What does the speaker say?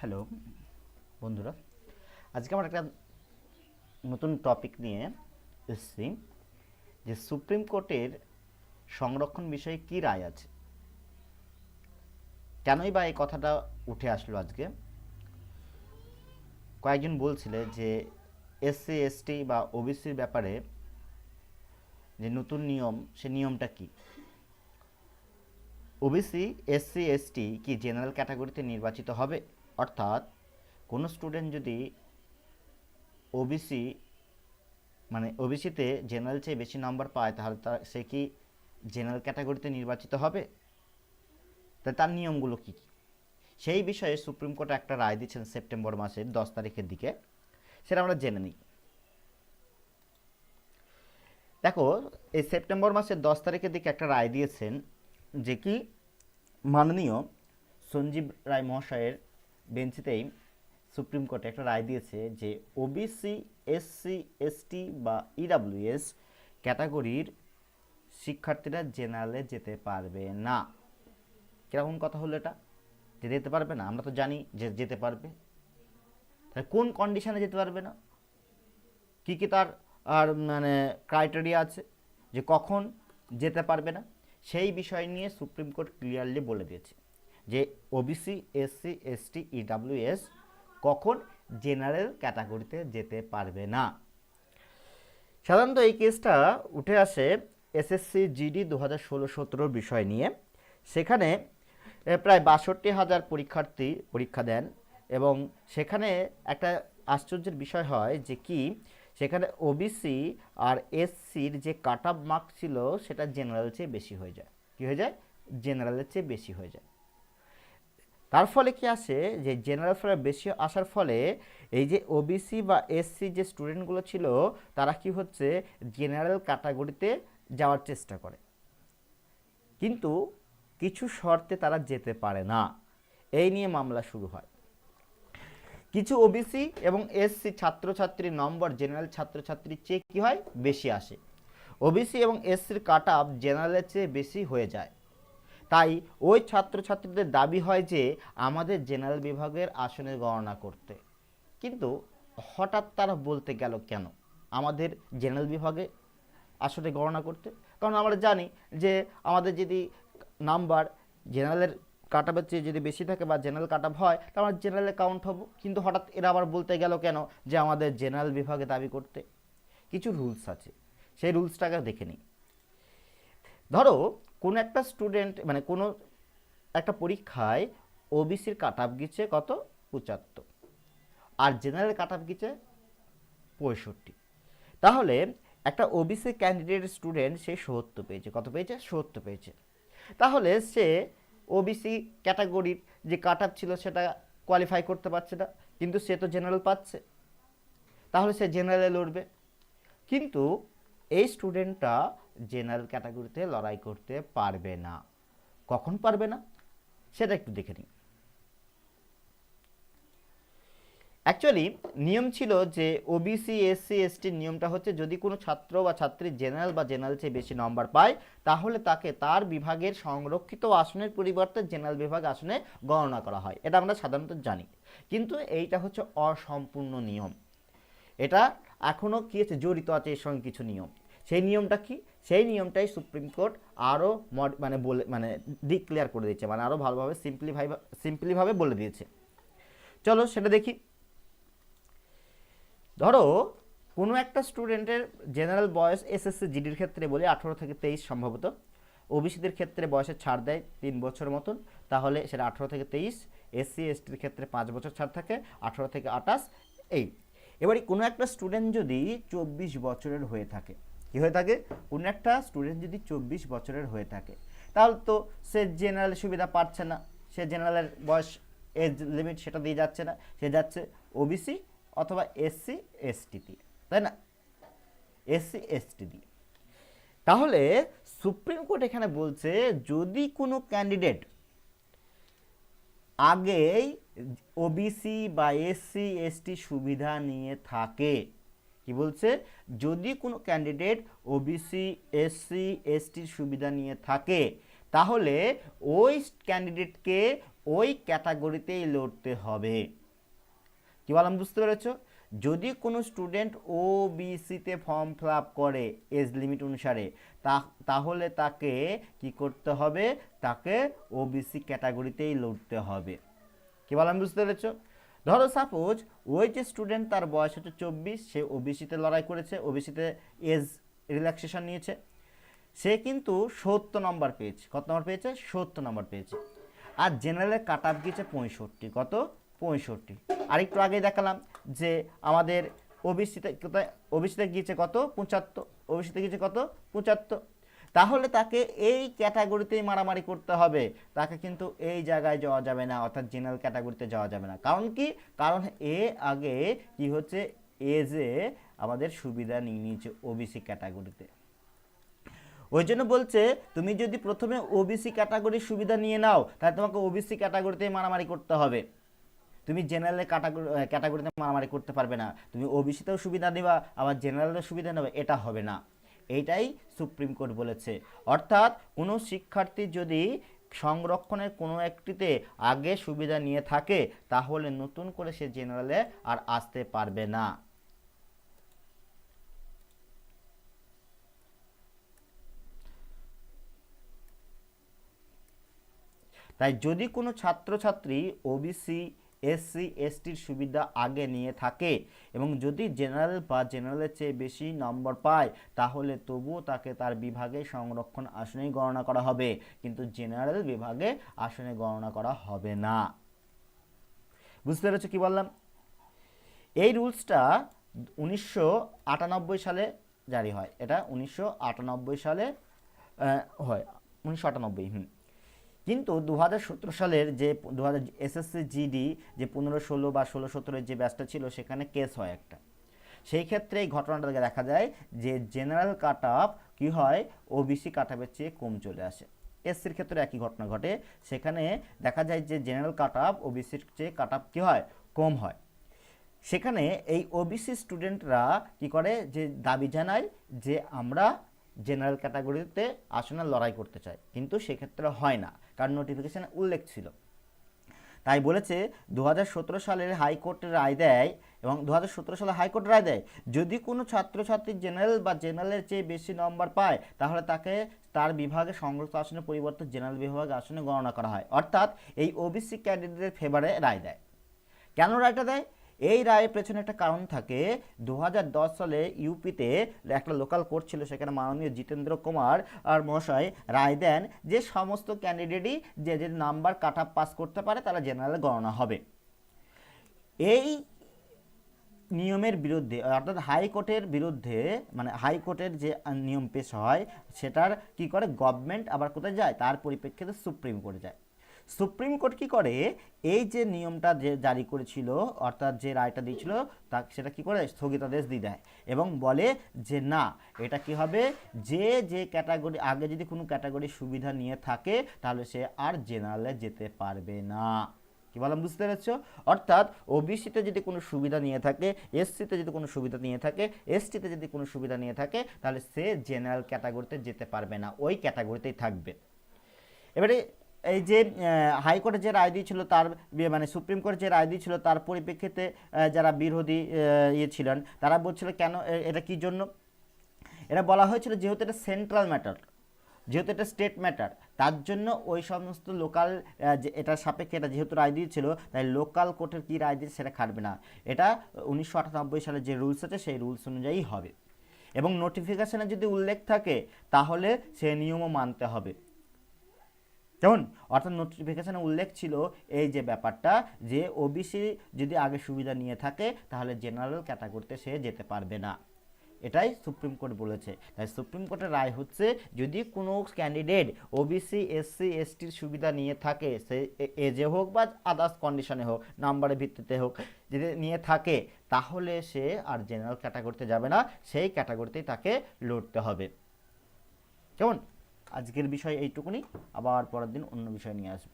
Hello, বন্ধুরা। আজকে আমার একটা নতুন টপিক নিয়ে এসেছি, যে সুপ্রিম কোর্টের সংরক্ষণ বিষয়ে কি রায় আছে? কেনই বা এই কথাটা উঠে আসলো আজকে? কয়েকজন বলছিলে যে এসসি এসটি বা ওবিসির ব্যাপারে যে নতুন নিয়ম, সে নিয়মটা কি? ওবিসি এসসি এসটি কি জেনারেল ক্যাটাগরিতে নির্বাচিত হবে? অর্থাৎ কোনো স্টুডেন্ট যদি ওবিসি মানে ওবিসিতে জেনারেল চেয়ে বেশি নাম্বার পায়, তাহলে তার, সে কি জেনারেল ক্যাটাগরিতে নির্বাচিত হবে? তা তার নিয়মগুলো কী কী? সেই বিষয়ে সুপ্রিম কোর্ট একটা রায় দিচ্ছেন সেপ্টেম্বর মাসের দশ তারিখের দিকে। সেটা আমরা জেনে নিই। দেখো, এই সেপ্টেম্বর মাসের দশ তারিখের দিকে একটা রায় দিয়েছেন যে কি? মাননীয় সঞ্জীব রায় মহাশয়ের বেঞ্চিতেই সুপ্রিম কোর্টে একটা রায় দিয়েছে যে ওবিসি এসসি এসটি বা ইডাব্লিউএস ক্যাটাগরির শিক্ষার্থীরা জেনারেলে যেতে পারবে না। কীরকম কথা হলো এটা? যে যেতে পারবে না, আমরা তো জানি যে যেতে পারবে। তাহলে কোন কন্ডিশনে যেতে পারবে না? কী কী তার, আর মানে ক্রাইটেরিয়া আছে যে কখন যেতে পারবে না? সেই বিষয় নিয়ে সুপ্রিম কোর্ট ক্লিয়ারলি বলে দিয়েছে। যে ওবিসি এসসি এসটি ইডাব্লিউএস কখন জেনারেল ক্যাটাগরিতে যেতে পারবে না। সাধারণত এই কেসটা উঠে আসে এসএসসি জিডি দু হাজার ষোলো সতেরোর বিষয় নিয়ে। সেখানে প্রায় বাষট্টি হাজার পরীক্ষার্থী পরীক্ষা দেন এবং সেখানে একটা আশ্চর্যের বিষয় হয় যে কি, সেখানে ওবিসি আর এসসির যে কাট অফ মার্ক ছিল সেটা জেনারেল চেয়ে বেশি হয়ে যায়। কী হয়ে যায়? জেনারেলের চেয়ে বেশি হয়ে যায়। তার ফলে কি আসে যে জেনারেল ফলে বেশি আসার ফলে এই যে ওবিসি বা এসসি যে স্টুডেন্টগুলো ছিল, তারা কি হচ্ছে? জেনারেল ক্যাটাগরিতে যাওয়ার চেষ্টা করে। কিন্তু কিছু শর্তে তারা যেতে পারে না। এই নিয়ে মামলা শুরু হয়। কিছু ওবিসি এবং এসসি ছাত্রছাত্রীর নম্বর জেনারেল ছাত্রছাত্রীর চেয়ে কী হয়? বেশি আসে। ওবিসি এবং এসসির কাট আপ জেনারেলের চেয়ে বেশি হয়ে যায়। তাই ওই ছাত্রছাত্রীদের দাবি হয় যে আমাদের জেনারেল বিভাগের আসনের গণনা করতে। কিন্তু হঠাৎ তারা বলতে গেল কেন? আমাদের জেনারেল বিভাগে আসলে গণনা করতে? কারণ আমরা জানি যে আমাদের যদি নাম্বার জেনারেলের কাট আপের চেয়ে যদি বেশি থাকে বা জেনারেল কাট আপ হয়, তাহলে আমরা জেনারেলে কাউন্ট হব। কিন্তু হঠাৎ এরা আবার বলতে গেল কেন যে আমাদের জেনারেল বিভাগে দাবি করতে? কিছু রুলস আছে। সেই রুলসটাকে দেখে নিই। ধরো কোনো একটা স্টুডেন্ট মানে কোনো একটা পরীক্ষায় ওবিসির কাট আপ গিয়েছে কত? পঁচাত্তর। আর জেনারেল কাট আপ গিয়েছে পঁয়ষট্টি। তাহলে একটা ওবিসি ক্যান্ডিডেট স্টুডেন্ট সে সত্তর পেয়েছে। কত পেয়েছে? সত্তর পেয়েছে। তাহলে সে ওবিসি ক্যাটাগরির যে কাট আপ ছিল সেটা কোয়ালিফাই করতে পারছে না। কিন্তু সে তো জেনারেল পাচ্ছে। তাহলে সে জেনারেলে লড়বে। কিন্তু এই স্টুডেন্টটা জেনারেল ক্যাটাগরিতে লড়াই করতে পারবে না। কখন পারবে না? সেটা একটু দেখে নিই। অ্যাকচুয়ালি নিয়ম ছিল যে ওবিসি এসসি এসটির নিয়মটা হচ্ছে যদি কোনো ছাত্র বা ছাত্রী জেনারেল বা জেনারেল চেয়ে বেশি নম্বর পায়, তাহলে তাকে তার বিভাগের সংরক্ষিত আসনের পরিবর্তে জেনারেল বিভাগ আসনে গণনা করা হয়। এটা আমরা সাধারণত জানি। কিন্তু এইটা হচ্ছে অসম্পূর্ণ নিয়ম। এটা এখনও কি আছে? জড়িত আছে এর সঙ্গে কিছু নিয়ম। সেই নিয়মটা কি? সেই নিয়মটাই সুপ্রিম কোর্ট আরও মড মানে বলে মানে ডিক্লেয়ার করে দিয়েছে। মানে আরও ভালোভাবে সিম্পলিভাই সিম্পলিভাবে বলে দিয়েছে। চলো সেটা দেখি। ধরো, কোনো একটা স্টুডেন্টের জেনারেল বয়স এসএসসি জিডির ক্ষেত্রে বলি, আঠারো থেকে তেইশ সম্ভবত। ওবিসিদের ক্ষেত্রে বয়সে ছাড় দেয় তিন বছর মতন। তাহলে সেটা আঠারো থেকে তেইশ এসসি এসটির ক্ষেত্রে পাঁচ বছর ছাড় থাকে, আঠারো থেকে আঠাশ, এই। এবারে কোনো একটা স্টুডেন্ট যদি চব্বিশ বছরের হয়ে থাকে কি হয়ে থাকে? কোনো একটা স্টুডেন্ট যদি চব্বিশ বছরের হয়ে থাকে, তাহলে তো সে জেনারেল সুবিধা পাচ্ছে না। সে জেনারেলের বয়স এজ লিমিট সেটা দিয়ে যাচ্ছে না। সে যাচ্ছে ওবিসি অথবা এসসি এসটি দিয়ে তাই না? এসসি এসটি দিয়ে তাহলে সুপ্রিম কোর্ট এখানে বলছে, যদি কোনো ক্যান্ডিডেট আগেই ওবিসি বা এসসি এসটি সুবিধা নিয়ে থাকে কি বলছে? যদি কোনো ক্যান্ডিডেট ওবিসি এসসি এসটির সুবিধা নিয়ে থাকে, তাহলে ওই ক্যান্ডিডেটকে ওই ক্যাটাগরিতেই লড়তে হবে। কি বললাম বুঝতে পেরেছ? যদি কোনো স্টুডেন্ট ও বিসিতে ফর্ম ফিল করে এজ লিমিট অনুসারে তাহলে তাকে কি করতে হবে? তাকে ওবিসি ক্যাটাগরিতেই লড়তে হবে। কি বললাম বুঝতে পেরেছ? ধরো সাপোজ ওই যে স্টুডেন্ট তার বয়স হচ্ছে চব্বিশ, সে ওবিসিতে লড়াই করেছে ওবিসিতে এজ রিল্যাক্সেশন নিয়েছে। সে কিন্তু সত্তর নম্বর পেয়েছে। কত নম্বর পেয়েছে? সত্তর নম্বর পেয়েছে। আর জেনারেলের কাট আপ গিয়েছে পঁয়ষট্টি। কত? পঁয়ষট্টি। আর একটু আগে দেখালাম যে আমাদের ওবিসিতে ওবিসিতে গিয়েছে কত? পঁচাত্তর। ওবিসিতে গিয়েছে কত? পঁচাত্তর। তাহলে তাকে এই ক্যাটাগরিতেই মারামারি করতে হবে। তাকে কিন্তু এই জায়গায় যাওয়া যাবে না, অর্থাৎ জেনারেল ক্যাটাগরিতে যাওয়া যাবে না। কারণ কি? কারণ এ আগে কি হচ্ছে? এজে আমাদের সুবিধা নিয়ে নিয়েছে ওবিসি ক্যাটাগরিতে। ওই জন্য বলছে, তুমি যদি প্রথমে ওবিসি ক্যাটাগরির সুবিধা নিয়ে নাও, তাহলে তোমাকে ওবিসি ক্যাটাগরিতেই মারামারি করতে হবে। তুমি জেনারেলের ক্যাটাগরি, ক্যাটাগরিতে মারামারি করতে পারবে না। তুমি ওবিসিতেও সুবিধা নেবা, আবার জেনারেলের সুবিধা নেবে, এটা হবে না। এইটাই সুপ্রিম কোর্ট বলেছে। অর্থাৎ কোনো শিক্ষার্থী যদি সংরক্ষণের কোনো একটিতে আগে সুবিধা নিয়ে থাকে, তাহলে নতুন করে সে জেনারেলে আর আসতে পারবে না। তাই যদি কোনো ছাত্রছাত্রী ওবিসি এসসি, এসটির সুবিধা আগে নিয়ে থাকে এবং যদি জেনারেল বা জেনারেলের চেয়ে বেশি নম্বর পায়, তাহলে তবুও তাকে তার বিভাগে সংরক্ষণ আসনেই গণনা করা হবে। কিন্তু জেনারেল বিভাগে আসনে গণনা করা হবে না। বুঝতে পেরেছ কি বললাম? এই রুলসটা উনিশশো আটানব্বই সালে জারি হয়। এটা উনিশশো আটানব্বই সালে হয়। উনিশশো আটানব্বই, হুম। কিন্তু দু হাজার সতেরো সালের যে দু হাজার এসএসসি জিডি যে পনেরো, ষোলো বা ষোলো সতেরোর যে ব্যাচটা ছিল, সেখানে কেস হয় একটা। সেই ক্ষেত্রে এই ঘটনাটাকে দেখা যায় যে জেনারেল কাট অফ কী হয়? ওবিসি কাট অফের চেয়ে কম চলে আসে। এসসির ক্ষেত্রে একই ঘটনা ঘটে। সেখানে দেখা যায় যে জেনারেল কাট অফ ওবিসির চেয়ে কাট অফ কী হয়? কম হয়। সেখানে এই ওবিসি স্টুডেন্টরা কি করে? যে দাবি জানায় যে আমরা জেনারেল ক্যাটাগরিতে আসনে লড়াই করতে চায়। কিন্তু সেক্ষেত্রে হয় না, কারণ নোটিফিকেশনে উল্লেখ ছিল। তাই বলেছে দু হাজার সতেরো সালের হাইকোর্টের রায় দেয় এবং দু হাজার সতেরো সালে হাইকোর্ট রায় দেয়, যদি কোনো ছাত্রছাত্রী জেনারেল বা জেনারেলের চেয়ে বেশি নম্বর পায়, তাহলে তাকে তার বিভাগে সংরক্ষিত আসনের পরিবর্তে জেনারেল বিভাগে আসনে গণনা করা হয়। অর্থাৎ এই ওবিসি ক্যান্ডিডেটের ফেভারে রায় দেয়। কেন রায়টা দেয়? এই রায়ের পেছনে একটা কারণ থাকে। দু হাজার দশ সালে ইউপিতে একটা লোকাল কোর্ট ছিল, সেখানে মাননীয় জিতেন্দ্র কুমার আর মহাশয় রায় দেন যে সমস্ত ক্যান্ডিডেটই যে যে নাম্বার কাট পাস করতে পারে, তারা জেনারেল গণনা হবে। এই নিয়মের বিরুদ্ধে, অর্থাৎ হাইকোর্টের বিরুদ্ধে মানে হাইকোর্টের যে নিয়ম পেশ হয়, সেটার কি করে? গভর্নমেন্ট আবার কোথায় যায়? তার পরিপ্রেক্ষিতে সুপ্রিম কোর্টে যায়। সুপ্রিম কোর্ট কি করে? এই যে নিয়মটা যে জারি করেছিল, অর্থাৎ যে রায়টা দিয়েছিল, তা সেটা কি করে? স্থগিতাদেশ দিয়ে দেয়। এবং বলে যে না, এটা কি হবে? যে যে ক্যাটাগরি, আগে যদি কোনো ক্যাটাগরি সুবিধা নিয়ে থাকে, তাহলে সে আর জেনারেলে যেতে পারবে না। কি বললাম, বুঝতে পেরেছ? অর্থাৎ ওবিসিতে যদি কোনো সুবিধা নিয়ে থাকে এসসিতে যদি কোনো সুবিধা নিয়ে থাকে এসটিতে যদি কোনো সুবিধা নিয়ে থাকে, তাহলে সে জেনারেল ক্যাটাগরিতে যেতে পারবে না। ওই ক্যাটাগরিতেই থাকবে। এবারে এই যে হাইকোর্টে যে রায় দিয়েছিল তার মানে সুপ্রিম কোর্ট যে রায় দিয়েছিল তার পরিপ্রেক্ষিতে যারা বিরোধী ইয়ে ছিলেন, তারা বলছিল কেন এটা কি জন্য? এটা বলা হয়েছিল যেহেতু এটা সেন্ট্রাল ম্যাটার যেহেতু এটা স্টেট ম্যাটার তার জন্য ওই সমস্ত লোকাল যে এটার সাপেক্ষে এটা যেহেতু রায় দিয়েছিল, তাই লোকাল কোর্টের কী রায় দিয়েছে সেটা খাটবে না। এটা উনিশশো আটানব্বই সালে যে রুলস আছে, সেই রুলস অনুযায়ী হবে। এবং নোটিফিকেশনে যদি উল্লেখ থাকে, তাহলে সে নিয়মও মানতে হবে। কেমন অর্থাৎ নোটিফিকেশানে উল্লেখ ছিল এই যে ব্যাপারটা যে ওবিসি যদি আগে সুবিধা নিয়ে থাকে, তাহলে জেনারেল ক্যাটাগরিতে সে যেতে পারবে না। এটাই সুপ্রিম কোর্ট বলেছে। তাই সুপ্রিম কোর্টের রায় হচ্ছে, যদি কোনো ক্যান্ডিডেট ওবিসি এসসি এসটির সুবিধা নিয়ে থাকে, সে এজে হোক বা আদার্স কন্ডিশনে হোক নাম্বারের ভিত্তিতে হোক, যদি নিয়ে থাকে, তাহলে সে আর জেনারেল ক্যাটাগরিতে যাবে না, সেই ক্যাটাগরিতেই তাকে লড়তে হবে। কেমন আজকের বিষয় এইটুকুনি আবার পরের দিন অন্য বিষয় নিয়ে আসব।